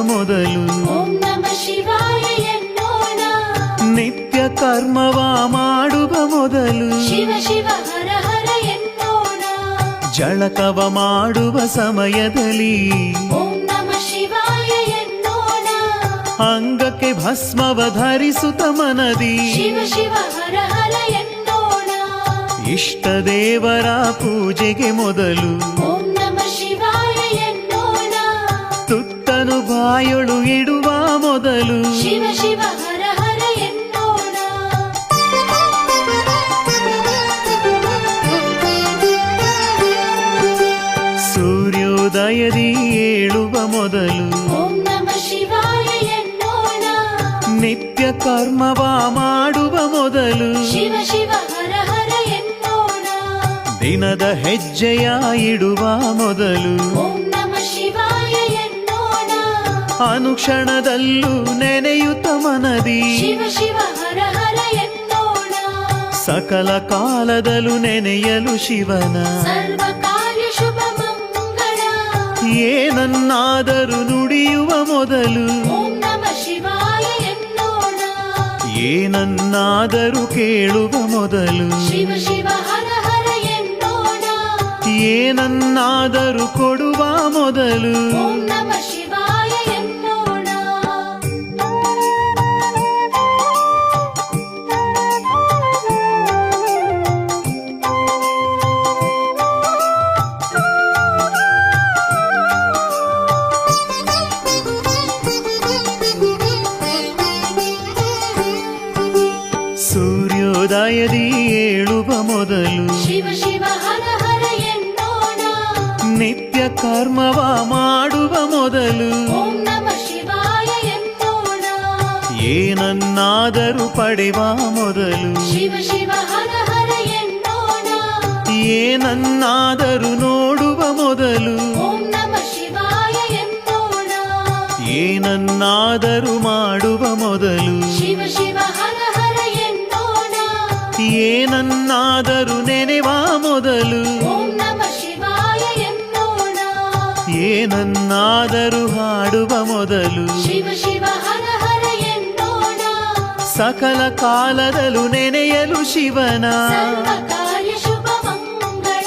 ಮೊದಲು. ನಿತ್ಯ ಕರ್ಮವ ಮಾಡುವ ಮೊದಲು. ಜಳಕವ ಮಾಡುವ ಸಮಯದಲ್ಲಿ. ಅಂಗಕ್ಕೆ ಭಸ್ಮವ ಧರಿಸುತ ಮನದಿ. ಇಷ್ಟ ದೇವರ ಪೂಜೆಗೆ ಮೊದಲು. ಬಾಯೊಳು ಇಡುವ ಮೊದಲು. ಶಿವ ಶಿವ ಹರ ಹರ ಎನ್ನೋಣ. ಸೂರ್ಯೋದಯದಿ ಏಳುವ ಮೊದಲು. ಓಂ ನಮ ಶಿವಾಯ ಎನ್ನೋಣ. ನಿತ್ಯ ಕರ್ಮವ ಮಾಡುವ ಮೊದಲು. ಶಿವ ಶಿವ ಹರ ಹರ ಎನ್ನೋಣ. ದಿನದ ಹೆಜ್ಜೆಯ ಇಡುವ ಮೊದಲು. ಓಂ ನಮ ಅನುಕ್ಷಣದಲ್ಲೂ ನೆನೆಯುತ್ತ ಮನದಿ. ಸಕಲ ಕಾಲದಲ್ಲೂ ನೆನೆಯಲು ಶಿವನ. ಏನನ್ನಾದರೂ ನುಡಿಯುವ ಮೊದಲು. ಏನನ್ನಾದರೂ ಕೇಳುವ ಮೊದಲು. ಏನನ್ನಾದರೂ ಕೊಡುವ ಮೊದಲು. ಏಳುವ ಮೊದಲು ಶಿವ ಶಿವ ಹರ ಹರ ಎನ್ನೋಣ ನಿತ್ಯ ಕರ್ಮವ ಮಾಡುವ ಮೊದಲು ಓಂ ನಮ ಶಿವಾಯ ಎನ್ನೋಣ ಏನನ್ನಾದರೂ ಪಡೆವ ಮೊದಲು ಶಿವ ಶಿವ ಹರ ಹರ ಎನ್ನೋಣ ಏನನ್ನಾದರೂ ನೋಡುವ ಮೊದಲು ಓಂ ನಮ ಶಿವಾಯ ಎನ್ನೋಣ ಏನನ್ನಾದರೂ ಮಾಡುವ ಏನನ್ನಾದರೂ ನೆನೆವ ಮೊದಲು ಓಂ ನಮ ಶಿವಾಯ ಎನ್ನೋಣ ಏನನ್ನಾದರೂ ಹಾಡುವ ಮೊದಲು ಶಿವ ಶಿವ ಹರ ಹರ ಎನ್ನೋಣ ಸಕಲ ಕಾಲದಲ್ಲೂ ನೆನೆಯಲು ಶಿವನ ಸರ್ವ ಕಾರ್ಯ ಶುಭ ಮಂಗಳ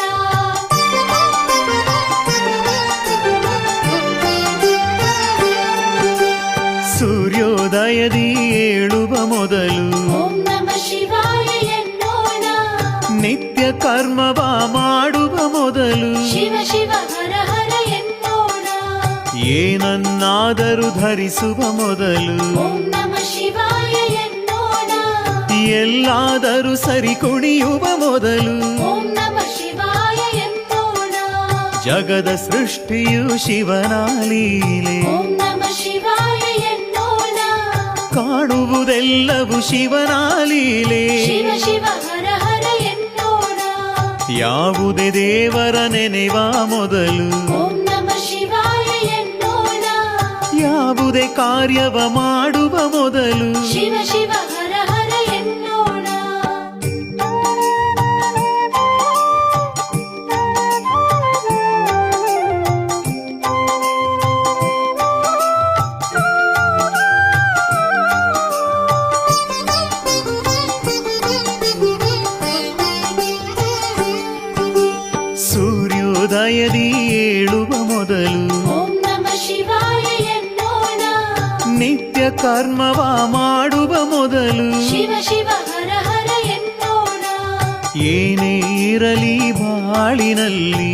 ಸೂರ್ಯೋದಯದಿ ಏಳುವ ಮೊದಲು ಕರ್ಮವ ಮಾಡುವ ಮೊದಲು ಏನನ್ನಾದರೂ ಧರಿಸುವ ಮೊದಲು ಎಲ್ಲಾದರೂ ಸರಿ ಕುಣಿಯುವ ಮೊದಲು ಜಗದ ಸೃಷ್ಟಿಯು ಶಿವನ ಲೀಲೆ ಕಾಣುವುದೆಲ್ಲವೂ ಶಿವನ ಲೀಲೆ ಯಾವುದೇ ದೇವರ ನೆನೆವ ಮೊದಲು. ಯಾವುದೇ ಕಾರ್ಯವ ಮಾಡುವ ಮೊದಲು. ಶಿವ ಶಿವ ಸೂರ್ಯೋದಯದಿ ಏಳುವ ಮೊದಲು ನಿತ್ಯ ಕರ್ಮವ ಮಾಡುವ ಮೊದಲು ಏನೇ ಇರಲಿ ಬಾಳಿನಲ್ಲಿ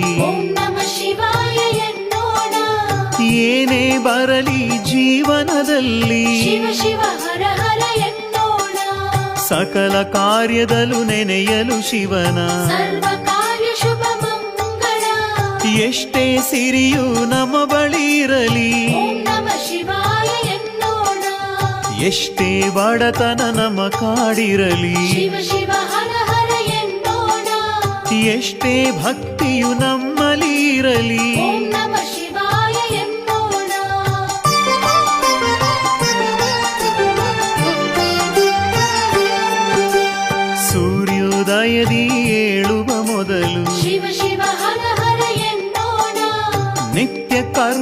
ಏನೇ ಬರಲಿ ಜೀವನದಲ್ಲಿ ಸಕಲ ಕಾರ್ಯದಲ್ಲೂ ನೆನೆಯಲು ಶಿವನ ಎಷ್ಟೇ ಸಿರಿಯು ನಮ್ಮ ಬಳಿ ಇರಲಿ ಎಷ್ಟೇ ಬಡತನ ನಮ್ಮ ಕಾಡಿರಲಿ. ಎಷ್ಟೇ ಭಕ್ತಿಯು ನಮ್ಮಲ್ಲಿ ಇರಲಿ.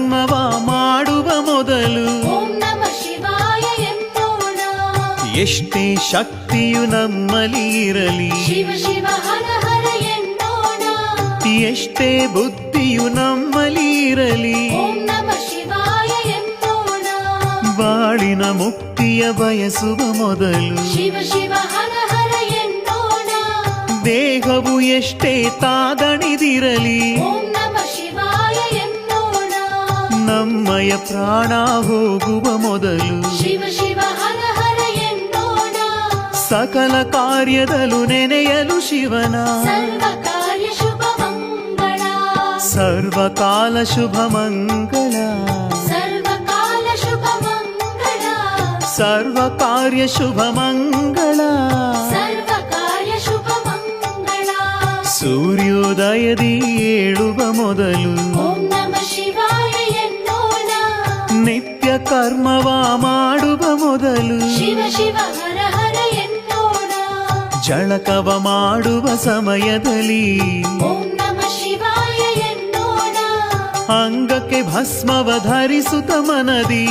ಕರ್ಮವ ಮಾಡುವ ಮೊದಲು ಎಷ್ಟೇ ಶಕ್ತಿಯು ನಮ್ಮಲ್ಲಿ ಇರಲಿ ಎಷ್ಟೇ ಬುದ್ಧಿಯು ನಮ್ಮಲ್ಲಿ ಇರಲಿ ಬಾಳಿನ ಮುಕ್ತಿಯ ಬಯಸುವ ಮೊದಲು ದೇಹವು ಎಷ್ಟೇ ತಾದಣಿದಿರಲಿ ನಮ್ಮಯ ಪ್ರಾಣ ಹೋಗುವ ಮೊದಲು ಶಿವ ಶಿವ ಹರ ಹರ ಎನ್ನೋಣ ಸಕಲ ಕಾರ್ಯದಲ್ಲೂ ನೆನೆಯಲು ಶಿವನ ಸರ್ವ ಕಾರ್ಯ ಶುಭ ಮಂಗಳ ಸರ್ವಕಾಲ ಶುಭ ಮಂಗಳ ಸರ್ವಕಾಲ ಶುಭ ಮಂಗಳ ಸರ್ವ ಕಾರ್ಯ ಶುಭ ಮಂಗಳ ಸರ್ವ ಕಾರ್ಯ ಶುಭ ಮಂಗಳ ಸೂರ್ಯೋದಯದಿ ಕರ್ಮವ ಮಾಡುವ ಮೊದಲು ಜಳಕವ ಮಾಡುವ ಸಮಯದಲ್ಲಿ ಅಂಗಕ್ಕೆ ಭಸ್ಮವ ಧರಿಸುತ್ತ ಮನದಿ